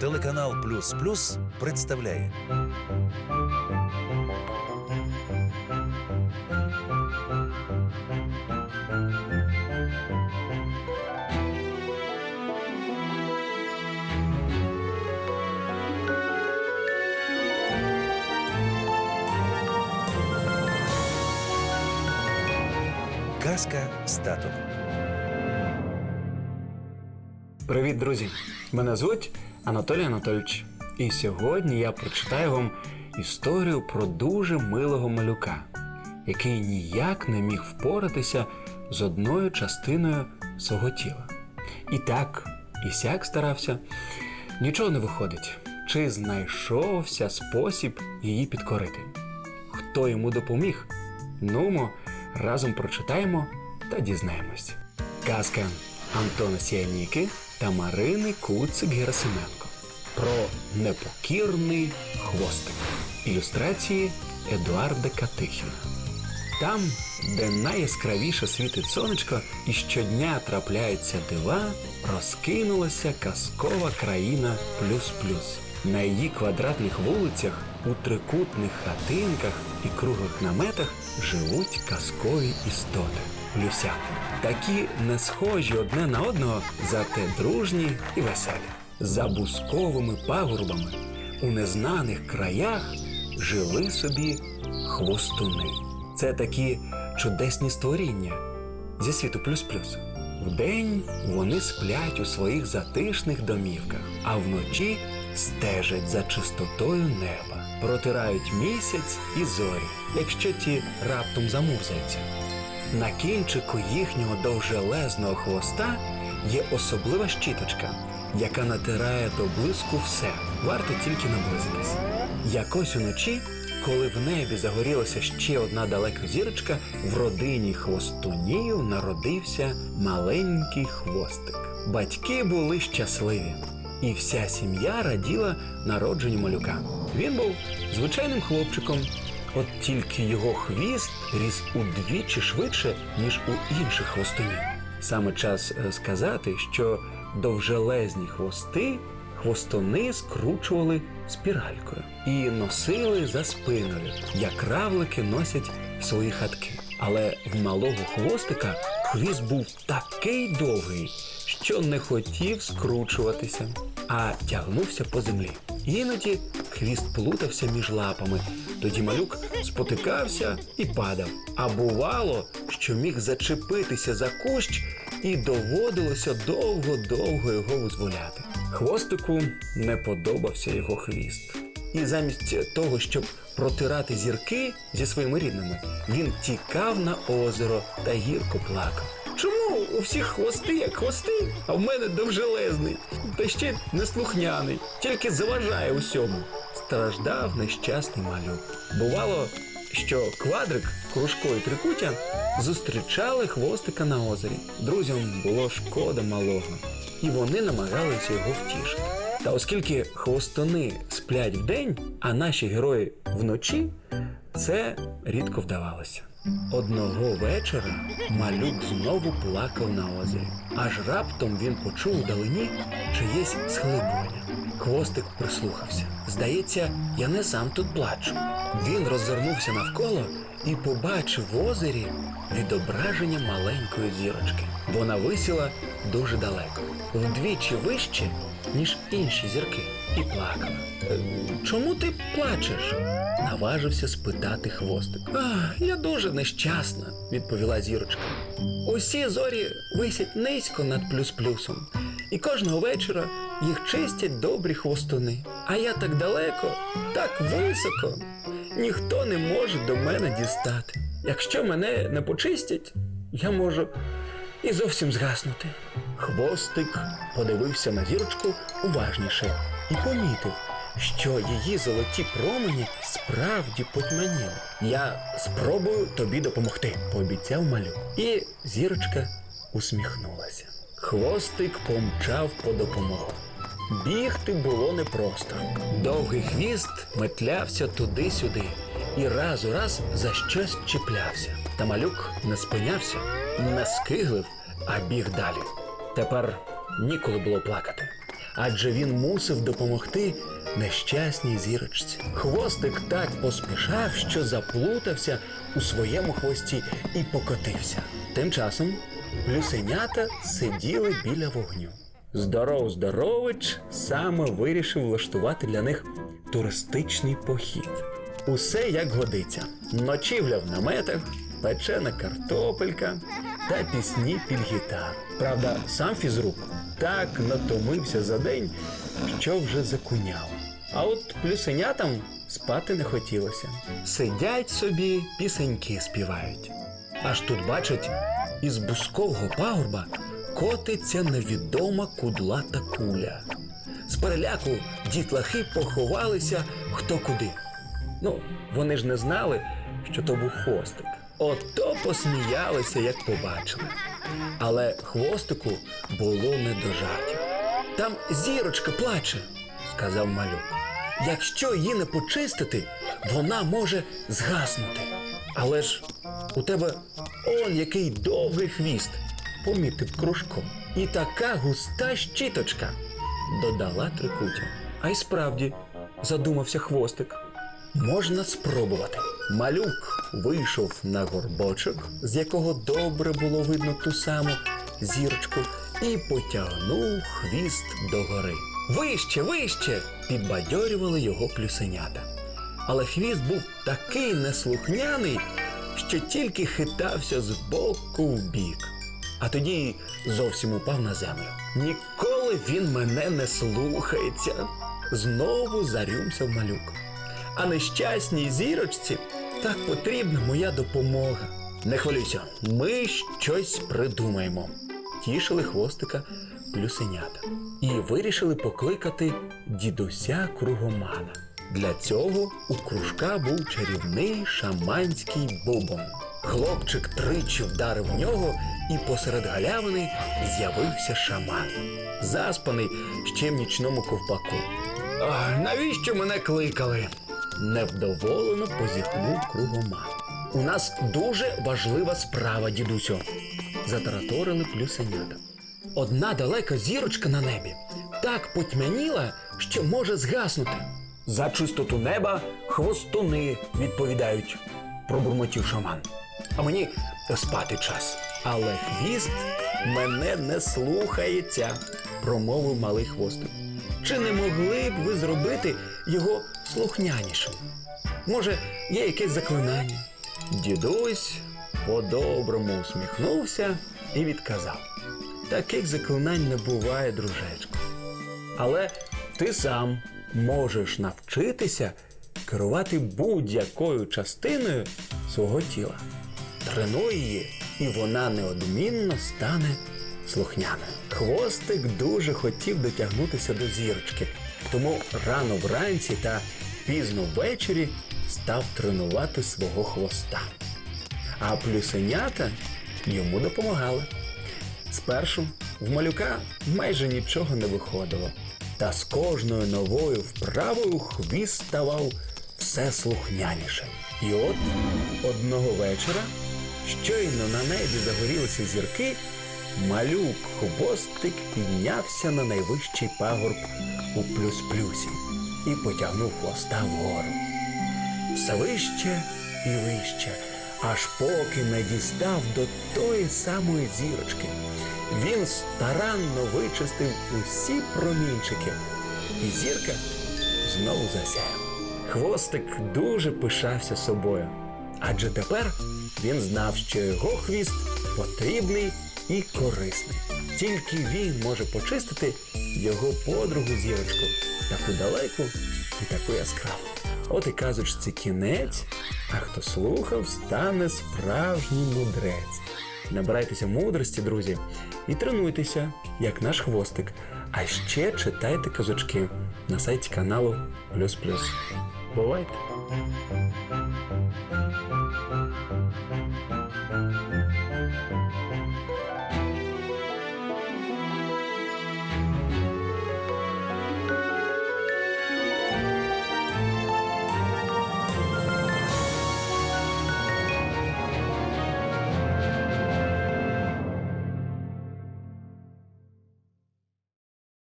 Телеканал Плюс Плюс представляє Казка з татом. Привіт, друзі! Мене звуть Анатолій Анатольович. І сьогодні я прочитаю вам історію про дуже милого малюка, який ніяк не міг впоратися з одною частиною свого тіла. І так, і сяк старався, нічого не виходить. Чи знайшовся спосіб її підкорити? Хто йому допоміг? Нумо, разом прочитаємо та дізнаємось. Казка Антона Сіяніки та Марини Куцик Герасименко про непокірний хвостик. Ілюстрації Едуарда Катихіна. Там, де найяскравіше світить сонечко і щодня трапляються дива, розкинулася казкова країна плюс-плюс. На її квадратних вулицях, у трикутних хатинках і круглих наметах живуть казкові істоти плюсяки. Такі не схожі одне на одного, зате дружні і веселі. За бусковими пагорбами у незнаних краях жили собі хвостуни. Це такі чудесні створіння зі світу плюс-плюс. Вдень вони сплять у своїх затишних домівках, а вночі стежать за чистотою неба, протирають місяць і зорі, якщо ті раптом замурзаються. На кінчику їхнього довжелезного хвоста є особлива щіточка, яка натирає до блиску все, варто тільки наблизитись. Якось уночі, коли в небі загорілася ще одна далека зірочка, в родині хвостунів народився маленький хвостик. Батьки були щасливі, і вся сім'я раділа народженню малюка. Він був звичайним хлопчиком, От тільки його хвіст ріс удвічі швидше, ніж у інших хвостунів. Саме час е, сказати, що довжелезні хвости хвостуни скручували спіралькою і носили за спиною, як равлики носять свої хатки. Але в малого хвостика хвіст був такий довгий, що не хотів скручуватися, а тягнувся по землі. Іноді хвіст плутався між лапами, тоді малюк спотикався і падав. А бувало, що міг зачепитися за кущ, і доводилося довго-довго його визволяти. Хвостику не подобався його хвіст. І замість того, щоб протирати зірки зі своїми рідними, він тікав на озеро та гірко плакав. Чому у всіх хвости як хвости, а в мене довжелезний, та ще неслухняний, тільки заважає усьому. Страждав нещасний малюк. Бувало, що квадрик, кружко і трикутя зустрічали хвостика на озері. Друзям було шкода малого, і вони намагалися його втішити. Та оскільки хвостуни сплять вдень, а наші герої вночі, це рідко вдавалося. Одного вечора малюк знову плакав на озері, аж раптом він почув вдалині чиєсь схлипування. Хвостик прислухався. Здається, я не сам тут плачу. Він роззирнувся навколо і побачив в озері відображення маленької зірочки. Вона висіла дуже далеко, вдвічі вище, ніж інші зірки, і плакала. «Е, Чому ти плачеш? наважився спитати хвостик. А, я дуже нещасна, відповіла зірочка. Усі зорі висять низько над плюс-плюсом, і кожного вечора їх чистять добрі хвостуни. А я так далеко, так високо, ніхто не може до мене дістати. Якщо мене не почистять, я можу і зовсім згаснути. Хвостик подивився на зірочку уважніше і помітив, що її золоті промені справді потьмяніли. Я спробую тобі допомогти, пообіцяв малюк. І зірочка усміхнулася. Хвостик помчав по допомогу. Бігти було непросто. Довгий хвіст метлявся туди-сюди і раз у раз за щось чіплявся. Та малюк не спинявся, не скиглив, а біг далі. Тепер ніколи було плакати. адже він мусив допомогти нещасній зірочці. Хвостик так поспішав, що заплутався у своєму хвості і покотився. Тим часом люсенята сиділи біля вогню. Здоров Здорович саме вирішив влаштувати для них туристичний похід. Усе як годиться: ночівля в наметах, печена картопелька та пісні під гітару. Правда, сам фізрук так натомився за день, що вже закуняв. А от плюсенятам спати не хотілося. Сидять собі, пісеньки співають. Аж тут бачать, із бускового пагорба котиться невідома кудлата куля. З переляку дітлахи поховалися хто куди. Ну, вони ж не знали, що то був хвостик. Ото посміялися, як побачили. Але хвостику було не до жартів. Там зірочка плаче, сказав малюк. Якщо її не почистити, вона може згаснути. Але ж у тебе он який довгий хвіст, помітив кружко. І така густа щіточка, додала трикутя. А й справді, задумався хвостик. Можна спробувати. Малюк вийшов на горбочок, з якого добре було видно ту саму зірочку, і потягнув хвіст догори. Вище, вище! підбадьорювали його плюсенята. Але хвіст був такий неслухняний, що тільки хитався з боку в бік. А тоді зовсім упав на землю. Ніколи він мене не слухається. Знову зарюмся в малюк. А нещасній зірочці так потрібна моя допомога. Не хвилюйся, ми щось придумаємо. Тішили хвостика плюсенята. І вирішили покликати дідуся кругомана. Для цього у кружка був чарівний шаманський бубон. Хлопчик тричі вдарив в нього, і посеред галявини з'явився шаман, заспаний ще в нічному ковпаку. Навіщо мене кликали? Невдоволено позіхнув кругоман. У нас дуже важлива справа, дідусю, затараторили плюсенята. Одна далека зірочка на небі так потьмяніла, що може згаснути. За чистоту неба хвостуни відповідають, пробурмотів шаман. А мені спати час. Але хвіст мене не слухається, промовив малий хвостик. Чи не могли б ви зробити його слухнянішим? Може, є якесь заклинання? Дідусь по-доброму усміхнувся і відказав: таких заклинань не буває, дружечко. Але ти сам можеш навчитися керувати будь-якою частиною свого тіла. Тренуй її, і вона неодмінно стане слухняною. Хвостик дуже хотів дотягнутися до зірочки, тому рано вранці та пізно ввечері став тренувати свого хвоста. А плюсенята йому допомагали. Спершу в малюка майже нічого не виходило. Та з кожною новою вправою хвіст ставав все слухнянішим. І от одного вечора, щойно на небі загорілися зірки, малюк хвостик піднявся на найвищий пагорб у плюс-плюсі і потягнув хвоста вгору. Все вище і вище, аж поки не дістав до тої самої зірочки. Він старанно вичистив усі промінчики, і зірка знову засяяв. Хвостик дуже пишався собою, адже тепер він знав, що його хвіст потрібний і корисний. Тільки він може почистити його подругу зірочку, таку далеку і таку яскраву. От і казочці кінець, а хто слухав, стане справжній мудрець. Набирайтеся мудрості, друзі, і тренуйтеся, як наш хвостик. А ще читайте казочки на сайті каналу Плюс Плюс. Бувайте!